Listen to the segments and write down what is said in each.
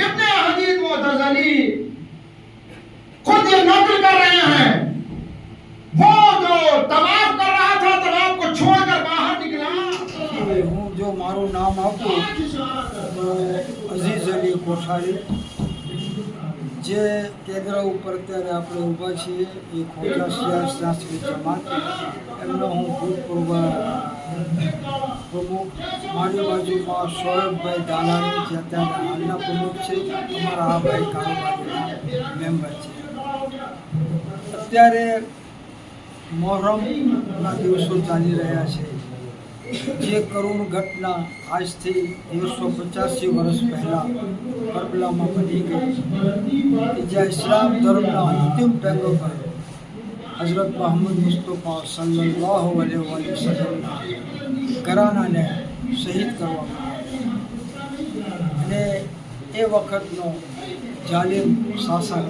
इतने हदीद मोतजली खुद ये नकल कर रहे हैं वो जो तवाफ कर रहा था तवाफ को छोड़कर बाहर निकला કે હું જો મારું નામ આપું તો અઝીઝ અલી કોઠારી જે કેન્દ્ર ઉપર અત્યારે આપણે ઊભા છીએ એ ખોટા સિયાસ સાંસ્કૃતિક જમાત એમનો હું ભૂતપૂર્વ પ્રમુખ મારી બાજુમાં શોએબભાઈ દાલાણી જે અત્યારે હાલના પ્રમુખ છે. અમારા આ ભાઈ કારોબારીના મેમ્બર છે. અત્યારે મોહરમના દિવસો ચાલી રહ્યા છે. જે કરુણ ઘટના આજથી એકસો પચાસી વર્ષ પહેલાં કરબલામાં બની ગઈ. જ્યાં ઇસ્લામ ધર્મના અંતિમ પર હઝરત મોહમ્મદ મુસ્તફા સલ્લલ્લાહુ અલૈહિ વસલ્લમના ઘરાનાને શહીદ કરવામાં અને એ વખતનો જાલિમ શાસક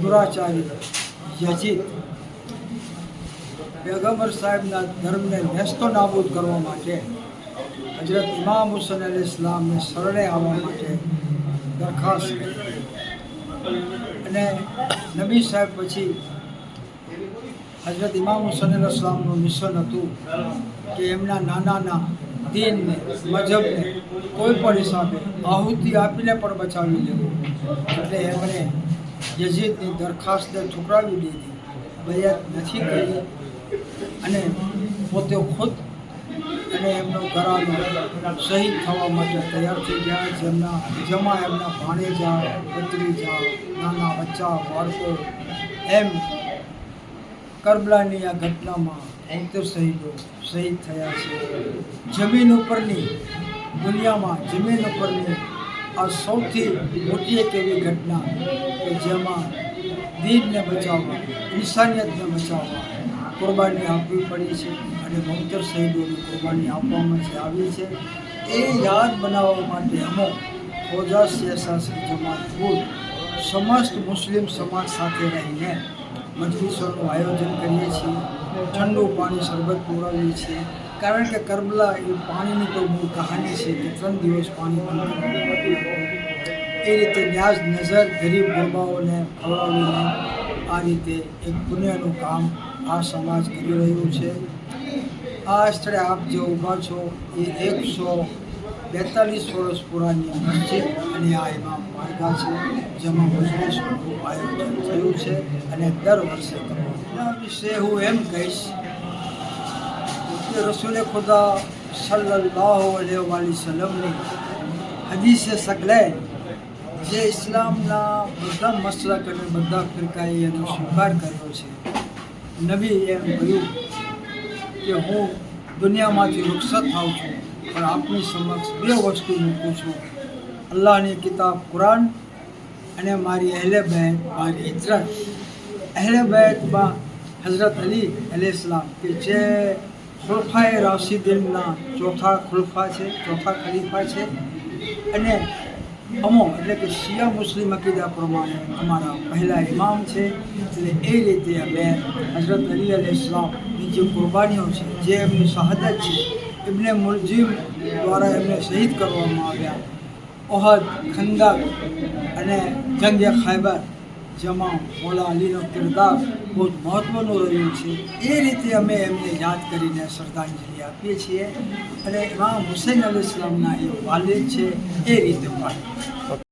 દુરાચારી યજીદ પેગમ્બર સાહેબના ધર્મને નેસ્તો નાબૂદ કરવા માટે હજરત ઇમામ હુસેન અલ ઇસ્લામને શરણે આવવા માટે દરખાસ્ત કરી. અને નબી સાહેબ પછી હજરત ઇમામ હુસેન અસલામનું મિશન હતું કે એમના નાનાના દિનને, મજહબને કોઈ પણ હિસાબે આહુતિ આપીને પણ બચાવી લેવું. એટલે એમણે યઝીદની દરખાસ્તને ઠુકરાવી દીધી. બયાત નથી કરી અને પોતે ખુદ અને એમનો ઘરાનો શહીદ થવા માટે તૈયાર થઈ ગયા. જેમના જેમાં એમના ભાણેજા પત્રીજા નાના બચ્ચા, બાળકો એમ કરબલાની આ ઘટનામાં બોતેર શહીદો શહીદ થયા છે. જમીન ઉપરની દુનિયામાં જમીન ઉપરની આ સૌથી મોટી એક એવી ઘટના કે જેમાં દીનને બચાવવા ઇન્સાનિયતને બચાવવા કુરબાની આપવી પડી છે અને બોતેર શહીદોની કુરબાની આપવામાં જે આવી છે એ યાદ બનાવવા માટે અમે ફોજા સિયાસી જમાત ફૂલ સમસ્ત મુસ્લિમ સમાજ સાથે રહીને મજલિસોનું આયોજન કરીએ છીએ. ઠંડુ પાણી શરબત પીવડાવીએ છીએ. કારણ કે કરબલા એ પાણીની તો મૂળ કહાની છે કે ત્રણ દિવસ પાણી બંધ. એ રીતે ન્યાજ નજર, ગરીબ ગરબાઓને ખવડાવીને આ રીતે એક પુણ્યનું કામ આ સમાજ કરી રહ્યું છે. આ સ્થળે આપ જે ઊભા છો એ એકસો બેતાલીસ વર્ષ પુરાની મસ્જિદ અને આ એમાં માર્ગા છે, જેમાં મજલિસનું આયોજન થયું છે અને દર વર્ષે વિશે હું એમ કહીશ કે રસૂલે ખુદા સલ્લલ્લાહુ અલૈહિ વસલ્લમની હદીસે સગલે. જે ઇસ્લામના બધા મસલક અને બધા ફિરકાએ એનો સ્વીકાર કર્યો છે. નબી એમ કહ્યું કે હું દુનિયામાંથી રુખસત થાઉં છું. પણ આપની સમક્ષ બે વસ્તુ મૂકું છું અલ્લાહની કિતાબ કુરાન અને મારી અહેલે બહેન મારી હિજરત. અહેલે બહેનમાં હઝરત અલી અલેસલામ કે જે ખુલફાએ રાશિદીનના ચોથા ખુલફા છે, ચોથા ખલીફા છે અને અમો એટલે કે શિયા મુસ્લિમ અકીદા પ્રમાણે અમારા પહેલા ઇમામ છે એટલે એ રીતે અમે હઝરત અલી અલી ઇસ્લામની જે કુરબાનીઓ છે, જે એમની શહાદત છે. એમને મુલજીમ દ્વારા એમને શહીદ કરવામાં આવ્યા. ઓહદ ખંદક અને જંગે ખાયબર જેમાં મોલા અલીનો કિરદાર બહુ મહત્ત્વનું રહ્યું છે. એ રીતે અમે એમને યાદ કરીને શ્રદ્ધાંજલિ આપીએ છીએ અને ઇમામ હુસૈન અલી ઇસ્લામના એ વાલિદ છે એ રીતે પાડીએ